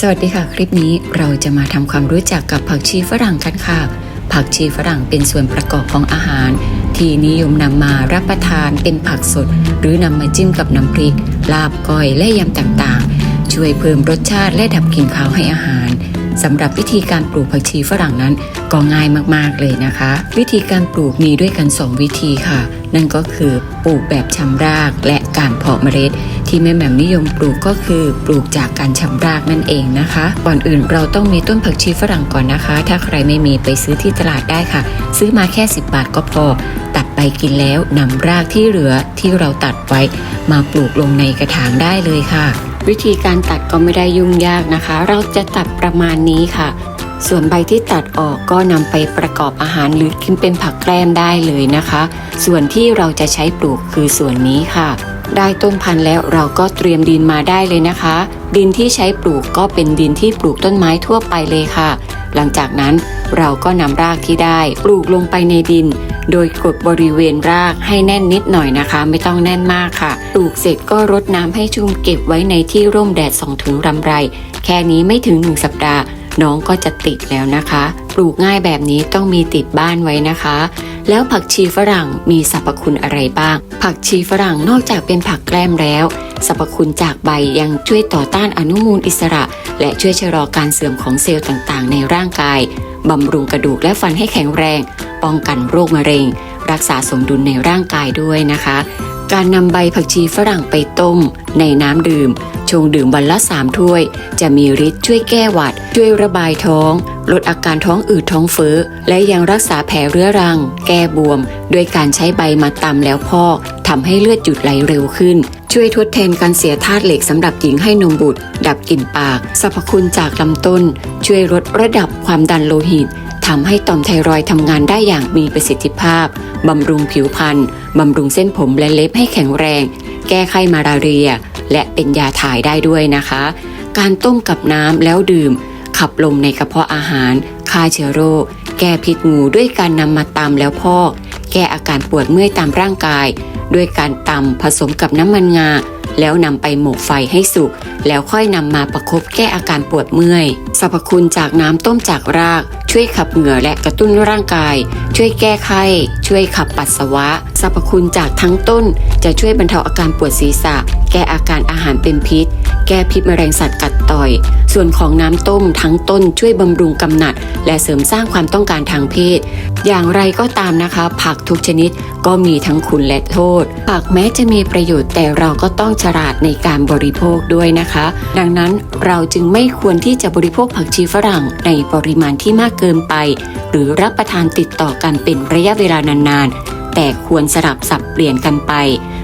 สวัสดีค่ะ คลิปนี้เราจะมาทำความรู้จักกับผักชีฝรั่งกันค่ะ ผักชีฝรั่งเป็นส่วนประกอบของอาหาร ที่นิยมนำมารับประทานเป็นผักสด หรือนำมาจิ้มกับน้ำพริก ลาบก้อยและยำต่างๆ ช่วยเพิ่มรสชาติและดับกลิ่นคาวให้อาหารสำหรับวิธีการปลูกผักชีฝรั่งนั้นก็ง่ายมากๆเลยนะคะ วิธีการปลูกมีด้วยกัน 2 วิธีค่ะ นั่นก็คือปลูกแบบชำรากและการเพาะเมล็ด ที่แม่แหม่มนิยมปลูกก็คือปลูกจากการชำรากนั่นเองนะคะ ก่อนอื่นเราต้องมีต้นผักชีฝรั่งก่อนนะคะ ถ้าใครไม่มีไปซื้อที่ตลาดได้ค่ะ ซื้อมาแค่ 10 บาทก็พอ ตัดไปกินแล้วนำรากที่เหลือที่เราตัดไว้ มาปลูกลงในกระถางได้เลยค่ะ วิธีการตัดก็ไม่ได้ยุ่งยากนะคะ เราจะตัดประมาณนี้ค่ะส่วนใบที่ตัดออกก็นำไปประกอบอาหารหรือกินเป็นผักแกล้มได้เลยนะคะ ส่วนที่เราจะใช้ปลูกคือส่วนนี้ค่ะ ได้ต้นพันธุ์แล้วเราก็เตรียมดินมาได้เลยนะคะ ดินที่ใช้ปลูกก็เป็นดินที่ปลูกต้นไม้ทั่วไปเลยค่ะ หลังจากนั้นเราก็นำรากที่ได้ปลูกลงไปในดิน โดยกดบริเวณรากให้แน่นนิดหน่อยนะคะ ไม่ต้องแน่นมากค่ะ ปลูกเสร็จก็รดน้ำให้ชุ่มเก็บไว้ในที่ร่มแดดส่องถึงรำไร แค่นี้ไม่ถึงหนึ่งสัปดาห์ น้องก็จะติดแล้วนะคะ ปลูกง่ายแบบนี้ต้องมีติดบ้านไว้นะคะ แล้วผักชีฝรั่งมีสรรพคุณอะไรบ้าง ผักชีฝรั่งนอกจากเป็นผักแกล้มแล้วสรรพคุณจากใบยังช่วยต่อต้านอนุมูลอิสระ และช่วยชะลอการเสื่อมของเซลล์ต่างๆ ในร่างกายบำรุงกระดูกและฟันให้แข็งแรง ป้องกันโรคมะเร็ง รักษาสมดุลในร่างกายด้วยนะคะ การนำใบผักชีฝรั่งไปต้ม ในน้ำดื่ม ชงดื่มวันละ3ถ้วย จะมีฤทธิ์ช่วยแก้หวัด ช่วยระบายท้อง ลดอาการท้องอืดท้องเฟ้อ และยังรักษาแผลเรื้อรัง แก้บวม ด้วยการใช้ใบมาตำแล้วพอกทำให้เลือดหยุดไหลเร็วขึ้นช่วยทดแทนการเสียธาตุเหล็กสำหรับหญิงให้นมบุตร ดับกลิ่นปาก สรรพคุณจากลำต้น ช่วยลดระดับความดันโลหิตทำให้ต่อมไทรอยด์ทำงานได้อย่างมีประสิทธิภาพ บำรุงผิวพรรณบำรุงเส้นผมและเล็บให้แข็งแรง แก้ไขมาลาเรีย และเป็นยาถ่ายได้ด้วยนะคะ การต้มกับน้ำแล้วดื่ม ขับลมในกระเพาะอาหารฆ่าเชื้อโรคแก้พิษงูด้วยการนำมาตำแล้วพอกแก้อาการปวดเมื่อยตามร่างกาย ด้วยการตำผสมกับน้ำมันงา แล้วนำไปหมกไฟให้สุก แล้วค่อยนำมาประคบแก้อาการปวดเมื่อยสรรพคุณจากน้ำต้มจากราก ช่วยขับเหงื่อและกระตุ้นร่างกาย ช่วยแก้ไข้ ช่วยขับปัสสาวะสรรพคุณจากทั้งต้น จะช่วยบรรเทาอาการปวดศีรษะ แก้อาการอาหารเป็นพิษ แก้พิษแมลงสัตว์กัดต่อย ส่วนของน้ำต้มทั้งต้นช่วยบำรุงกำหนัด และเสริมสร้างความต้องการทางเพศ อย่างไรก็ตามนะคะ ผักทุกชนิดก็มีทั้งคุณและโทษ ผักแม้จะมีประโยชน์แต่เราก็ต้องฉลาดในการบริโภคด้วยนะคะ ดังนั้นเราจึงไม่ควรที่จะบริโภคผักชีฝรั่งในปริมาณที่มากเกินไป หรือรับประทานติดต่อกันเป็นระยะเวลานานๆ แต่ควรสลับสับเปลี่ยนกันไป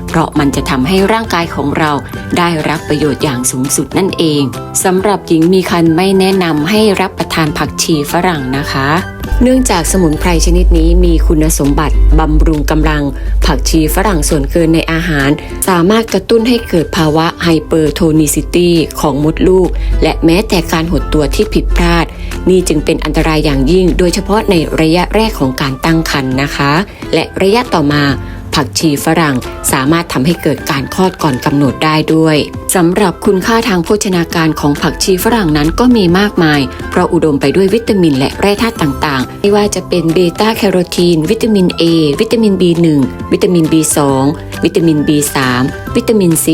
เพราะมันจะทำให้ร่างกายของเราได้รับประโยชน์อย่างสูงสุดนั่นเองสำหรับหญิงมีครรภ์ไม่แนะนำให้รับประทานผักชีฝรั่งนะคะ เนื่องจากสมุนไพรชนิดนี้มีคุณสมบัติบำรุงกำลัง ผักชีฝรั่งส่วนเกินในอาหาร สามารถกระตุ้นให้เกิดภาวะไฮเปอร์โทนิซิตี้ของมดลูก และแม้แต่การหดตัวที่ผิดพลาด นี่จึงเป็นอันตรายอย่างยิ่ง โดยเฉพาะในระยะแรกของการตั้งครรภ์นะคะ และระยะต่อมาผักชีฝรั่งสามารถทำให้เกิดการคลอดก่อนกำหนดได้ด้วยสำหรับคุณค่าทางโภชนาการของผักชีฝรั่งนั้นก็มีมากมาย เพราะอุดมไปด้วยวิตามินและแร่ธาตุต่างๆ ไม่ว่าจะเป็นเบต้าแคโรทีน วิตามิน A วิตามิน B1 วิตามิน B2 วิตามิน B3 วิตามิน C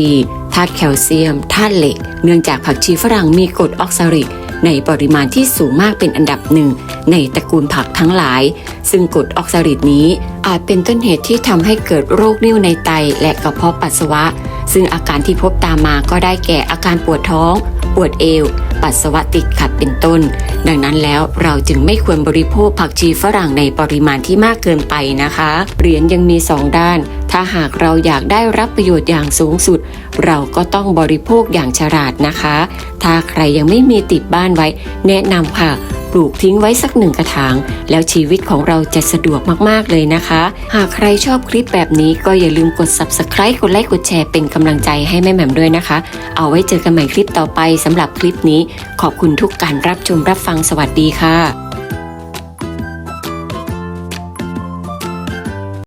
ธาตุแคลเซียม ธาตุเหล็ก เนื่องจากผักชีฝรั่งมีกรดออกซาลิก ในปริมาณที่สูงมากเป็นอันดับหนึ่งในตระกูลผักทั้งหลาย ซึ่งกรดออกซาลิกนี้อาจเป็นต้นเหตุที่ทำให้เกิดโรคนิ่วในไตและกระเพาะปัสสาวะ ซึ่งอาการที่พบตามมาก็ได้แก่อาการปวดท้อง ปวดเอว ปัสสาวะติดขัดเป็นต้น ดังนั้นแล้วเราจึงไม่ควรบริโภคผักชีฝรั่งในปริมาณที่มากเกินไปนะคะ เหรียญยังมีสองด้านถ้าหากเราอยากได้รับประโยชน์อย่างสูงสุด เราก็ต้องบริโภคอย่างฉลาดนะคะ ถ้าใครยังไม่มีติดบ้านไว้ แนะนำค่ะ ปลูกทิ้งไว้สักหนึ่งกระถาง แล้วชีวิตของเราจะสะดวกมากๆเลยนะคะ หากใครชอบคลิปแบบนี้ก็อย่าลืมกด subscribe กดไลค์กดแชร์เป็นกำลังใจให้แม่แหม่มด้วยนะคะ เอาไว้เจอกันใหม่คลิปต่อไปสำหรับคลิปนี้ ขอบคุณทุกการรับชมรับฟังสวัสดีค่ะ